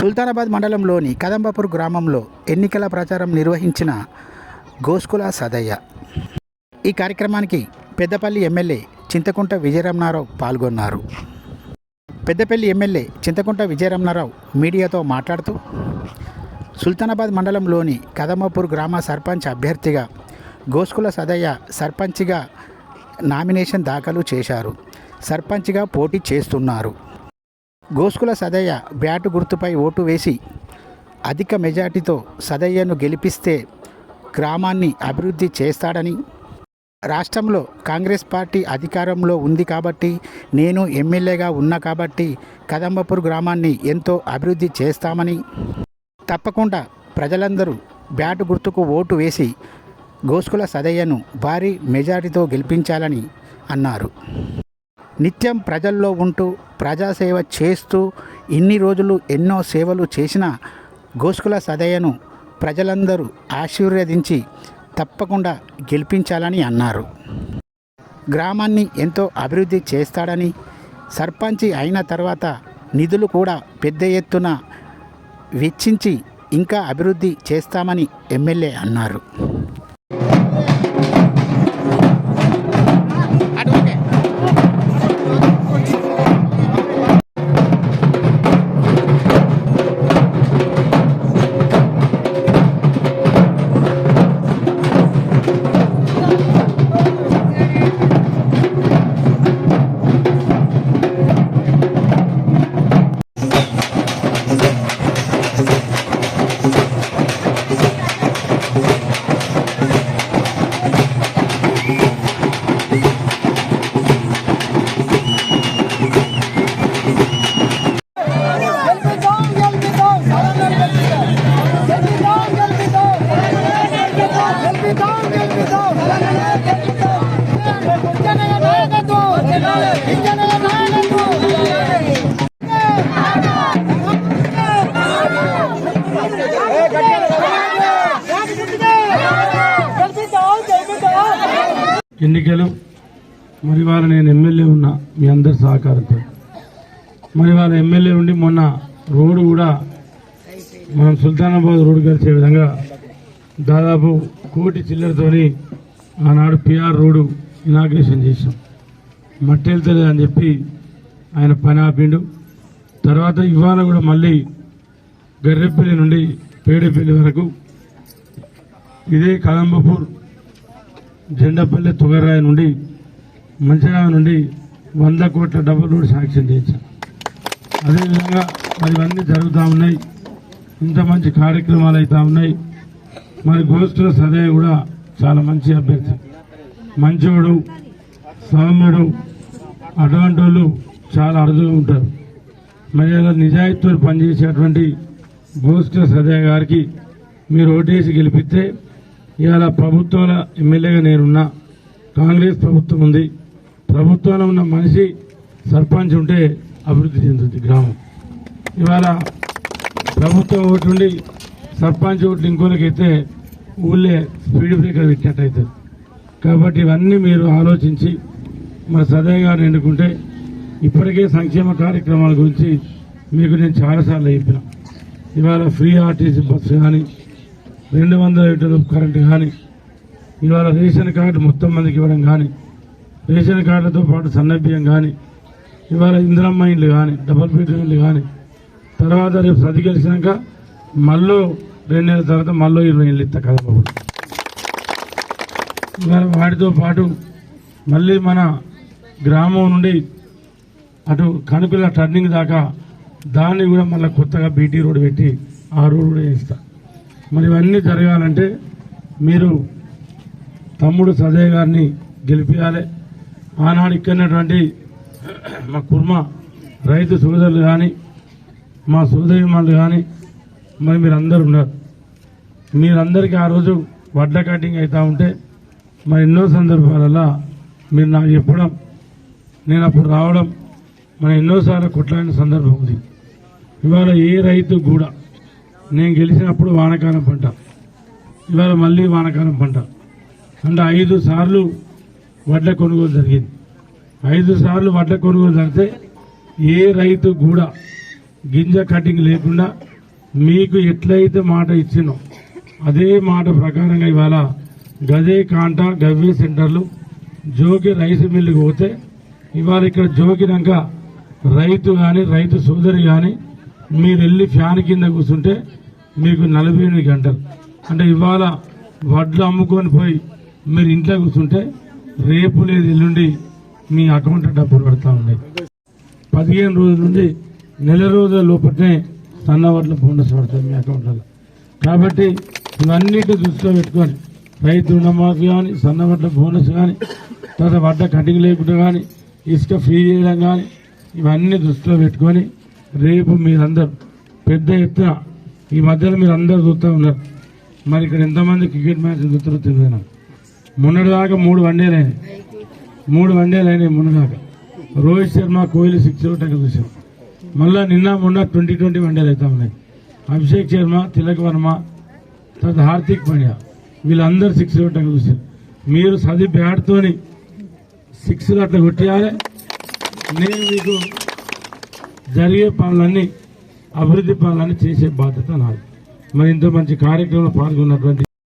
సుల్తానాబాద్ మండలంలోని కదంబపూర్ గ్రామంలో ఎన్నికల ప్రచారం నిర్వహించిన గోస్కుల సదయ్య. ఈ కార్యక్రమానికి పెద్దపల్లి ఎమ్మెల్యే చింతకుంట విజయరమణారావు పాల్గొన్నారు. పెద్దపల్లి ఎమ్మెల్యే చింతకుంట విజయరమణారావు మీడియాతో మాట్లాడుతూ సుల్తానాబాద్ మండలంలోని కదమపూర్ గ్రామ సర్పంచ్ అభ్యర్థిగా గోస్కుల సదయ్య సర్పంచ్గా నామినేషన్ దాఖలు చేశారు. సర్పంచ్గా పోటీ చేస్తున్నారు. గోస్కుల సదయ్య బ్యాటు గుర్తుపై ఓటు వేసి అధిక మెజార్టీతో సదయ్యను గెలిపిస్తే గ్రామాన్ని అభివృద్ధి చేస్తాడని. రాష్ట్రంలో కాంగ్రెస్ పార్టీ అధికారంలో ఉంది కాబట్టి నేను ఎమ్మెల్యేగా ఉన్నా కాబట్టి కదంబపూర్ గ్రామాన్ని ఎంతో అభివృద్ధి చేస్తామని. తప్పకుండా ప్రజలందరూ బ్యాటు గుర్తుకు ఓటు వేసి గోస్కుల సదయ్యను భారీ మెజారిటీతో గెలిపించాలని అన్నారు. నిత్యం ప్రజల్లో ఉంటూ ప్రజాసేవ చేస్తూ ఇన్ని రోజులు ఎన్నో సేవలు చేసిన గోస్కుల సదయను ప్రజలందరూ ఆశీర్వదించి తప్పకుండా గెలిపించాలని అన్నారు. గ్రామాన్ని ఎంతో అభివృద్ధి చేస్తాడని సర్పంచి అయిన తర్వాత నిధులు కూడా పెద్ద ఎత్తున వెచ్చించి ఇంకా అభివృద్ధి చేస్తామని ఎమ్మెల్యే అన్నారు. ఎన్నికలు మరి వాళ్ళ నేను ఎమ్మెల్యే ఉన్నా మీ అందరి సహకారంతో. మరి వాళ్ళ ఎమ్మెల్యే ఉండి మొన్న రోడ్డు కూడా మనం సుల్తానాబాద్ రోడ్డు కలిసే విధంగా దాదాపు కోటి చిల్లరతోని ఆనాడు పిఆర్ రోడ్డు ఇనాగ్రేషన్ చేసాం మట్టి వెళ్తలేదు అని చెప్పి ఆయన పని ఆపిండు. తర్వాత ఇవాళ కూడా మళ్ళీ గర్రెపల్లి నుండి పేడపల్లి వరకు ఇదే కదంబపూర్ జెండపల్లి తుగరాయి నుండి మంచిర్యాల నుండి వంద కోట్ల డబుల్ రోడ్ శాంక్షన్ చేయించాం అదేవిధంగా మరి ఇవన్నీ జరుగుతూ ఉన్నాయి. ఇంత మంచి కార్యక్రమాలు అవుతూ ఉన్నాయి. మరి గోష్ఠుల సదయ కూడా చాలా మంచి అభ్యర్థి. మంచోడు సౌమ్యుడు అటువంటి వాళ్ళు చాలా అరుదుగా ఉంటారు. మరి అలా నిజాయితీతో పనిచేసేటువంటి గోష్ఠుల సదయ గారికి మీరు ఓటేసి గెలిపిస్తే ఇవాళ ప్రభుత్వాల ఎమ్మెల్యేగా నేనున్నా కాంగ్రెస్ ప్రభుత్వం ఉంది. ప్రభుత్వంలో ఉన్న మనిషి సర్పంచ్ ఉంటే అభివృద్ధి చెందుతుంది గ్రామం. ఇవాళ ప్రభుత్వం ఒకటి ఉండి సర్పంచ్ ఒకటి ఇంకోళ్ళకి అయితే ఊళ్ళే స్పీడ్ బ్రేకర్ పెట్టినట్టు అవుతుంది కాబట్టి ఇవన్నీ మీరు ఆలోచించి మన సదయ్య గారు ఎన్నుకుంటే ఇప్పటికే సంక్షేమ కార్యక్రమాల గురించి మీకు నేను చాలాసార్లు చెప్పిన. ఇవాళ ఫ్రీ ఆర్టీసీ బస్సు కానీ రెండు వందల లీటర్ల కరెంటు కానీ ఇవాళ రేషన్ కార్డు మొత్తం మందికి ఇవ్వడం కానీ రేషన్ కార్డులతో పాటు సన్నబియ్యం కానీ ఇవాళ ఇందిరమ్మ ఇండ్లు కానీ డబల్ బెడ్రూమ్ ఇండ్లు కానీ తర్వాత రేపు సది గెలిచినాక మళ్ళీ రెండు నెలల తర్వాత మళ్ళీ ఇరవై ఇండ్లు ఇస్తా కదా బాబు ఇవాళ వాటితో పాటు మళ్ళీ మన గ్రామం నుండి అటు కనుకల టర్నింగ్ దాకా దాన్ని కూడా మళ్ళీ కొత్తగా బీటీ రోడ్ పెట్టి ఆ రోడ్ కూడా వేస్తా మరి ఇవన్నీ జరగాలంటే మీరు తమ్ముడు సజయ్ గారిని గెలిపించాలి ఆనాడు ఇక్కడటువంటి మా కుర్మ రైతు సోదరులు కానీ మా సోదరిమాలు కానీ మరి మీరు అందరు ఉన్నారు. మీరందరికీ ఆ రోజు వడ్ల కటింగ్ అవుతూ ఉంటే మరి ఎన్నో సందర్భాలలో మీరు నాకు చెప్పడం నేను అప్పుడు రావడం మన ఎన్నోసార్లు కొట్లాడిన సందర్భం ఉంది. ఇవాళ ఏ రైతు కూడా నేను గెలిచినప్పుడు వానకాలం పంట. ఇవాళ మళ్ళీ వానకాలం పంట. అంటే ఐదు సార్లు వడ్ల కొనుగోలు జరిగింది. ఐదు సార్లు వడ్ల కొనుగోలు జరిగితే ఏ రైతు కూడా గింజ కటింగ్ లేకుండా మీకు ఎట్లయితే మాట ఇచ్చినో అదే మాట ప్రకారంగా ఇవాళ గదే కాంటా గవ్వే సెంటర్లు జోకి రైస్ మిల్లుకి పోతే ఇవాళ ఇక్కడ జోకినాక రైతు కానీ రైతు సోదరి కానీ మీరు వెళ్ళి ఫ్యాన్ కింద కూర్చుంటే మీకు నలభై ఎనిమిది గంటలు. అంటే ఇవాళ వడ్లు అమ్ముకొని పోయి మీరు ఇంట్లో కూర్చుంటే రేపు లేదు ఎల్లుండి మీ అకౌంట్ డబ్బులు పడతా ఉన్నాయి. పదిహేను రోజుల నుండి నెల రోజుల లోపలనే సన్న వడ్ల బోనస్ పడతాయి మీ అకౌంట్లలో కాబట్టి ఇవన్నిటి దృష్టిలో పెట్టుకొని రైతు రుణమాఫీ కానీ సన్న వడ్ల బోనస్ కానీ తర్వాత వడ్డ కటింగ్ లేకుండా కానీ ఇసుక ఫ్రీ చేయడం కానీ ఇవన్నీ దృష్టిలో పెట్టుకొని రేపు మీరందరూ పెద్ద ఎత్తున ఈ మధ్యలో మీరు అందరూ చూస్తూ ఉన్నారు. మరి ఇక్కడ ఎంతమంది క్రికెట్ మ్యాచ్ చూస్తారో తెలియదు నాకు. మొన్నటిదాకా మూడు వన్డేలు. అయినాయి మూడు వన్డేలు అయినాయి మొన్నదాకా రోహిత్ శర్మ కోహ్లీ సిక్స్ ఒకటి చూసాం మళ్ళా నిన్న మొన్న ట్వంటీ ట్వంటీ వన్డేలు అవుతా ఉన్నాయి. అభిషేక్ శర్మ తిలక్ వర్మ తర్వాత హార్దిక్ పాండ్యా. వీళ్ళందరూ సిక్స్ ఒకటి చూసారు మీరు సది బ్యాట్తోని సిక్స్లు అట్లా కొట్టేయాలి. నేను మీకు జరిగే పనులన్నీ అభివృద్ధి పనులను చేసే బాధ్యత నాది. మరి ఇంత మంచి కార్యక్రమంలో పాల్గొన్నటువంటి